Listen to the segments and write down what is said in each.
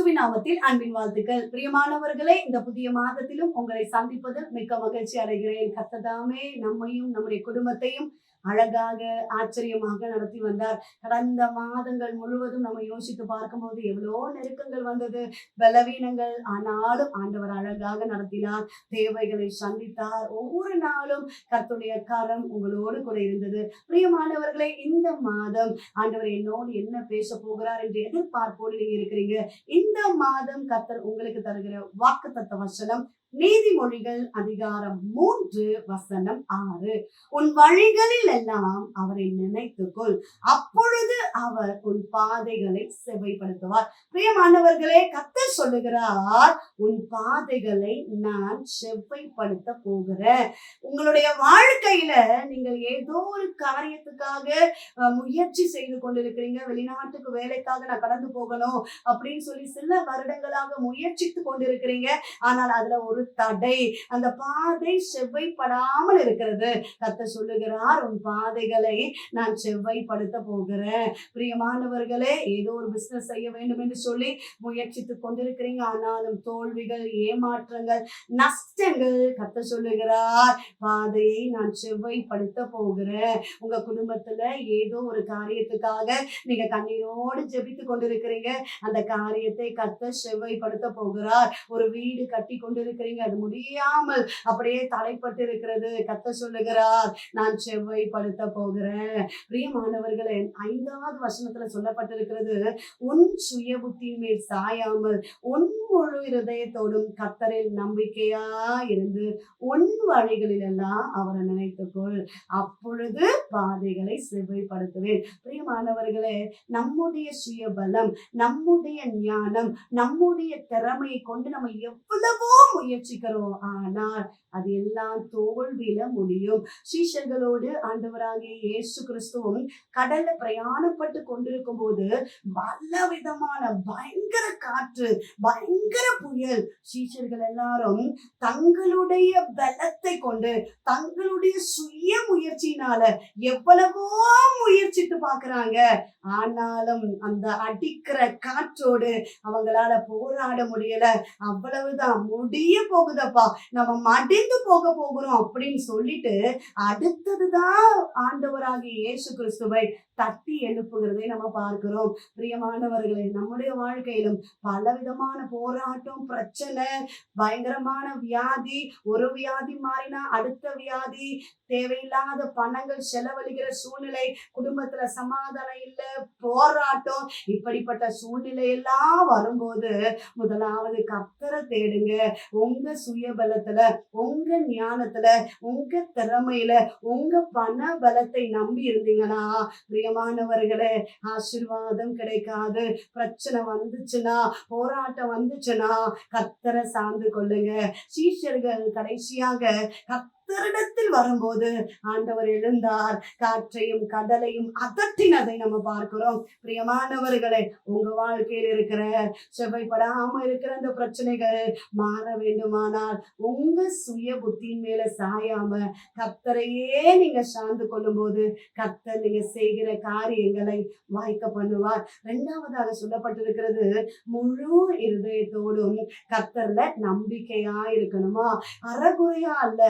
கிறிஸ்துவின் நாமத்தில் அன்பின் வாழ்த்துக்கள். பிரியமானவர்களே இந்த புதிய மாதத்திலும் உங்களை சந்திப்பதில் மிக்க மகிழ்ச்சி அடைகிறேன். கத்ததாமே நம்மையும் நம்முடைய குடும்பத்தையும் அழகாக ஆச்சரியமாக நடத்தி வந்தார். கடந்த மாதங்கள் முழுவதும் நம்ம யோசித்து பார்க்கும்போது எவ்வளோ நெருக்கங்கள் வந்தது. பலவீனங்கள். ஆனாலும் ஆண்டவர் அழகாக நடத்தினார். தேவைகளை சந்தித்தார். ஒவ்வொரு நாளும் கர்த்துடைய கரம் உங்களோடு கூட இருந்தது. பிரியமானவர்களே இந்த மாதம் ஆண்டவர் என்னோடு என்ன பேச போகிறார் என்று எதிர்பார்ப்போடு நீங்க இருக்கிறீங்க. இந்த மாதம் கர்த்தர் உங்களுக்கு தருகிற வாக்குத்தத்த வசனம் நீதிமொழிகள் அதிகாரம் மூன்று வசனம் ஆறு. உன் வழிகளில் எல்லாம் அவரை நினைத்துக்கொள். அப்பொழுது அவர் உன் பாதைகளை செவைப்படுத்துவார். பிரியமானவர்களே கத்த சொல்லுகிறார் உன் பாதைகளை நான் செவ்வைப்படுத்த போகிறேன். உங்களுடைய வாழ்க்கையில நீங்கள் ஏதோ ஒரு காரியத்துக்காக முயற்சி செய்து கொண்டிருக்கிறீங்க. வெளிநாட்டுக்கு வேலைக்காக நான் கடந்து போகணும் அப்படின்னு சொல்லி சில வருடங்களாக முயற்சித்து கொண்டிருக்கிறீங்க. ஆனால் அதுல ஒரு தடை. அந்த பாதை செவ்வைப்படாமல் இருக்கிறது. கத்த சொல்லுகிறார் உன் பாதைகளை நான் செவ்வைப்படுத்த போகிறேன். பிரியமானவர்களே ஏதோ ஒரு பிசினஸ் செய்ய வேண்டும் என்று சொல்லி முயற்சித்து கொண்டிருக்கிறீங்க. ஆனாலும் தோல்விகள் ஏமாற்றங்கள் நஷ்டங்கள் கத்த சொல்லுகிறார் பாதையை நான் செவ்வைப்படுத்த போகிறேன். உங்க குடும்பத்துல ஏதோ ஒரு காரியத்துக்காக நீங்க கண்ணீரோடு ஜெபித்து கொண்டிருக்கிறீங்க. அந்த காரியத்தை கத்த செவ்வைப்படுத்த போகிறார். ஒரு வீடு கட்டி கொண்டிருக்கிறீங்க. அது முடியாமல் அப்படியே தலைப்பட்டு இருக்கிறது கத்த சொல்லுகிறார் நான் செவ்வைப்படுத்த போகிறேன். பிரியமானவர்களே ஐந்தாவது வசனத்துல சொல்லப்பட்டிருக்கிறது உன் சுய புத்தியின் மேல் சாயாமல் உன் முழு இருதயத்தோடும் கத்தரில் நம்பிக்கையா இருந்து உன் வழிகளில் எல்லாம் அவரை நினைத்துக்கொள். அப்பொழுது பாதைகளை செவ்வைப்படுத்துவேன். பிரியமானவர்களே நம்முடைய சுய பலம் நம்முடைய ஞானம் நம்முடைய திறமையை கொண்டு நம்ம எவ்வளவோ முயற்சிக்கிறோம். ஆனால் அது எல்லாம் தோல்வியில முடியும். சீஷர்களோடு ஆண்டவராகிய இயேசு கிறிஸ்துவும் கடல்ல பிரயாணப்பட்டு கொண்டிருக்கும் போது பல விதமான பயங்கர காற்று பயங்கர புயல். சீஷர்கள் எல்லாரும் தங்களுடைய பலத்தை கொண்டு தங்களுடைய சுய முயற்சியினால எவ்வளவோ முயற்சித்து பாக்குறாங்க ஆனாலும் அந்த அடிக்கிற காற்றோடு அவங்களால போராட முடியல. அவ்வளவுதான். முடிய போகுதப்பா. நம்ம மடிந்து போக போகிறோம் அப்படின்னு சொல்லிட்டு அடுத்ததுதான் ஆண்டவராகிய இயேசு கிறிஸ்துவை தட்டி எழுப்புகிறதை நம்ம பார்க்கிறோம். பிரியமானவர்களே நம்முடைய வாழ்க்கையிலும் பல விதமான போராட்டம் பிரச்சனை பயங்கரமான வியாதி ஒரு வியாதி மாறினா அடுத்த வியாதி தேவையில்லாத பணங்கள் செலவழிக்கிற சூழ்நிலை குடும்பத்துல சமாதானம் இல்ல போராட்டம் இப்படிப்பட்ட சூழ்நிலை எல்லாம் வரும்போது முதலாவது கத்தரை தேடுங்க. உங்க சுயபலத்துல உங்க ஞானத்துல உங்க திறமையில உங்க பண பலத்தை நம்பி இருந்தீங்கன்னா பிரியமானவர்களே ஆசீர்வாதம் கிடைக்காது. பிரச்சனை வந்துச்சுன்னா போராட்டம் வந்துச்சுன்னா கத்தரை சார்ந்து கொள்ளுங்க. சீஷர்கள் கடைசியாக கத்தரிடத்தில் வரும்போது ஆண்டவர் எழுந்தார். காற்றையும் கடலையும் அதட்டினதை நம்ம பார்க்கிறோம். பிரியமானவர்களே உங்க வாழ்க்கையில் இருக்கிற செவ்வைப்படாம இருக்கிற அந்த பிரச்சனைகள் மாற வேண்டுமானால் உங்க சுய புத்தியின் மேல சாயாம கத்தரையே நீங்க சார்ந்து கொள்ளும் போது கத்தர் நீங்க செய்கிற காரியங்களை வாய்க்க பண்ணுவார். இரண்டாவதாக சொல்லப்பட்டிருக்கிறது முழு இருதயத்தோடும் கத்தர்ல நம்பிக்கையா இருக்கணுமா? அறகுறையா அல்ல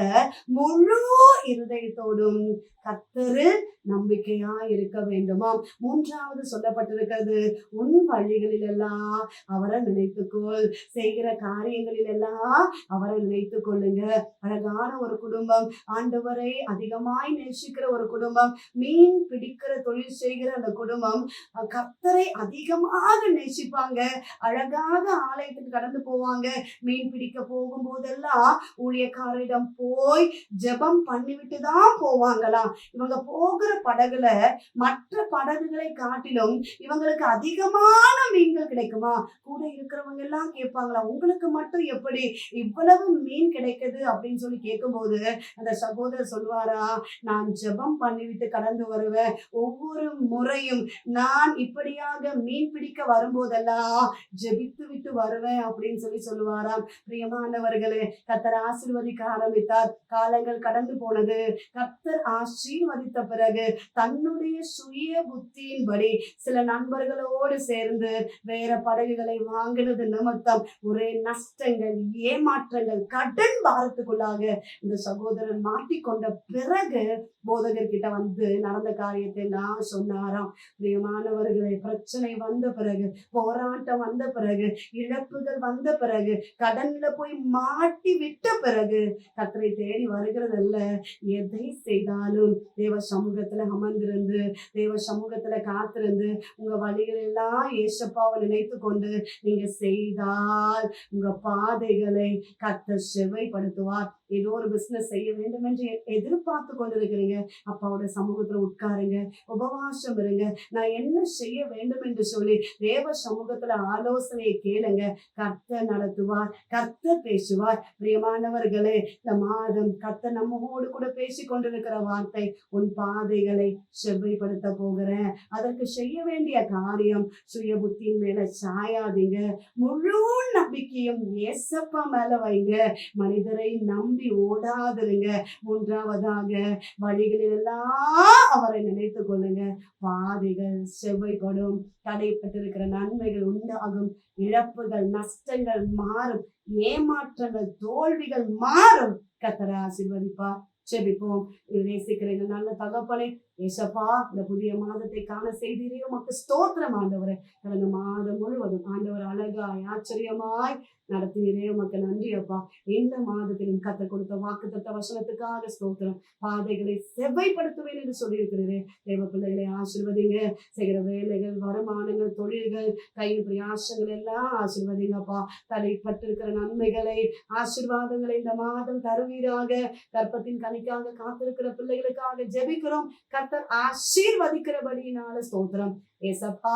முழு இருதயத்தோடும் கத்தரு நம்பிக்கையா இருக்க வேண்டுமாம் மூன்றாவது சொல்லப்பட்டிருக்கிறது உன் வழிகளில் எல்லாம் அவரை நினைத்துக்கொள். செய்கிற காரியங்களில் எல்லாம் அவரை நினைத்துக் கொள்ளுங்க. அழகான ஒரு குடும்பம். ஆண்டவரை அதிகமாய் நேசிக்கிற ஒரு குடும்பம். மீன் பிடிக்கிற தொழில் செய்கிற அந்த குடும்பம். கத்தரை அதிகமாக நேசிப்பாங்க. அழகாக ஆலயத்துக்கு கடந்து போவாங்க. மீன் பிடிக்க போகும் போதெல்லாம் ஊழியக்காரரிடம் போய் ஜெபம் பண்ணிவிட்டு தான் போவாங்களாம். இவங்க போகிற படகுல மற்ற படகுகளை காட்டிலும் இவங்களுக்கு அதிகமான மீன்கள் கிடைக்குமா? கூட இருக்கிறவங்க எல்லாம் கேட்பாங்களா உங்களுக்கு மட்டும் எப்படி இவ்வளவு மீன் கிடைக்குது? அப்படின்னு சொல்லி கேட்கும்போது அந்த சகோதரர் சொல்வாரா நான் ஜெபம் பண்ணிவிட்டு கடந்து வருவேன். ஒவ்வொரு முறையும் நான் இப்படியாக மீன் பிடிக்க வரும்போதெல்லாம் ஜெபித்து விட்டு வருவேன். அப்படின்னு சொல்லி சொல்லுவாராம். பிரியமானவர்களே கத்தர் ஆசிர்வதிக்க ஆரம்பித்தார். கால காலங்கள் கடந்து போனது. கர்த்தர் ஆசீர்வதித்த பிறகு தன்னுடைய சுய புத்தியின்படி சில நண்பர்களோடு சேர்ந்து வேற படகுகளை வாங்கினது நிமித்தம் ஒரே நஷ்டங்கள் ஏமாற்றங்கள் கடன் பாரத்துக்குள்ளாக இந்த சகோதரன் மாட்டிக்கொண்ட பிறகு போதகர்கிட்ட வந்து நடந்த காரியத்தை நான் சொன்னாராம். பிரியமானவர்களை பிரச்சனை வந்த பிறகு போராட்டம் வந்த பிறகு இழப்புகள் வந்த பிறகு கடன்ல போய் மாட்டி விட்ட பிறகு கத்தரை தேடி வருகிறதல்ல. எதை செய்தாலும் தேவ சமூகத்துல அமர்ந்திருந்து தேவ சமூகத்துல காத்திருந்து உங்க வழிகள் எல்லாம் ஏசப்பாவை நினைத்து கொண்டு நீங்க செய்தால் உங்க பாதைகளை கத்த செவைப்படுத்துவார் ஏதோ ஒரு பிசினஸ் செய்ய வேண்டும் என்று எதிர்பார்த்து கொண்டிருக்கிறீங்க. அப்பாவோட சமூகத்துல உட்காருங்க உபவாசம் இருங்க. நான் என்ன செய்ய வேண்டும் என்று சொல்லி தேவ சமூகத்துல ஆலோசனையை கேளுங்க. கர்த்தர் நடத்துவார் கர்த்தர் பேசுவார். பிரியமானவர்களே இந்த மாதம் கர்த்த நம்மோடு கூட பேசி கொண்டிருக்கிற வார்த்தை உன் பாதைகளை செவ்வைப்படுத்த போகிறேன். அதற்கு செய்ய வேண்டிய காரியம் சுய புத்தியின் மேல சாயாதீங்க. முழு நம்பிக்கையும் ஏசப்பா மேல வைங்க. மனிதரை நம்பி ஓடாதிருங்க. மூன்றாவதாக வழிகளில் எல்லாம் அவரை நினைத்து கொள்ளுங்க. பாதைகள் செவ்வைப்படும். தடைப்பட்டிருக்கிற நன்மைகள் உண்டாகும். இழப்புகள் நஷ்டங்கள் மாறும். ஏமாற்றங்கள் தோல்விகள் மாறும். கத்தரை ஆசீர்வதிப்பார். செபிப்போம் நேசிக்கிறீங்க நல்ல தகப்பனை ஏசப்பா இந்த புதிய மாதத்தை காண செய்தீரே. உமக்கு ஸ்தோத்திரம் ஆண்டவரை. கடந்த மாதம் முழுவதும் ஆண்டவர் அழகாய் ஆச்சரியமாய் நடத்தினீரே. உமக்கு நன்றி அப்பா. இந்த மாதத்திலும் கத்த கொடுத்த வாக்கு தத்த வசனத்துக்காக ஸ்தோத்திரம். பாதைகளை செவ்வைப்படுத்துவேன் என்று சொல்லியிருக்கிறீரே. தேவ பிள்ளைகளை ஆசிர்வதிங்க. செய்கிற வேலைகள் வருமானங்கள் தொழில்கள் கையில் பிரயாசங்கள் எல்லாம் ஆசிர்வதிங்கப்பா தலைப்பட்டிருக்கிற நன்மைகளை ஆசிர்வாதங்களை இந்த மாதம் தருவீராக. கற்பத்தின் கனிக்காக காத்திருக்கிற பிள்ளைகளுக்காக ஜெபிக்கிறோம். கர்த்தர் ஆசீர்வதிக்கிறபடினால ஸ்தோத்திரம். ஏசப்பா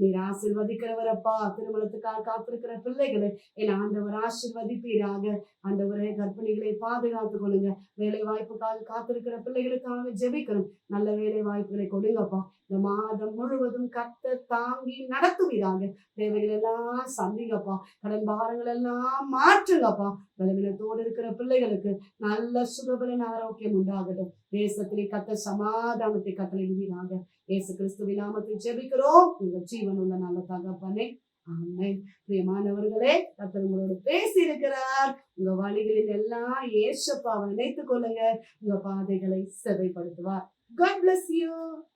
நீர் ஆசீர்வதிக்கிறவரப்பா திருமணத்துக்காக காத்திருக்கிற பிள்ளைகளை என் ஆண்டவர் ஆசீர்வதிப்பீராக. ஆண்டவரே கர்ப்பிணிகளை பாதுகாத்து கொள்ளுங்க. வேலை வாய்ப்புக்காக காத்திருக்கிற பிள்ளைகளுக்காக ஜெபிக்கணும். நல்ல வேலை வாய்ப்புகளை கொடுங்கப்பா. இந்த மாதம் முழுவதும் கர்த்தர் தாங்கி நடத்துவீராங்க தேவைகள் எல்லாம் சந்திங்கப்பா. கடன் பாரங்கள் எல்லாம் மாற்றுங்கப்பா. பலவீனத்தோடு இருக்கிற பிள்ளைகளுக்கு நல்ல சுகபலன் ஆரோக்கியம் உண்டாகட்டும். தேசத்திலே கத்த சமாதானத்தை கட்டளையிடுவீராக இயேசு கிறிஸ்துவின் நாமத்தில் ஜெபிக்கிறோம். உங்கள் ஜீவன் உள்ள நல்ல தகப்பனே. ஆமென். பிரியமானவர்களே கத்தர் உங்களோட பேசி இருக்கிறார் உங்க வழிகளில் எல்லாம் ஏசப்பாவை நினைத்துக் கொள்ளுங்க. உங்க பாதைகளை செவைப்படுத்துவார். God bless you.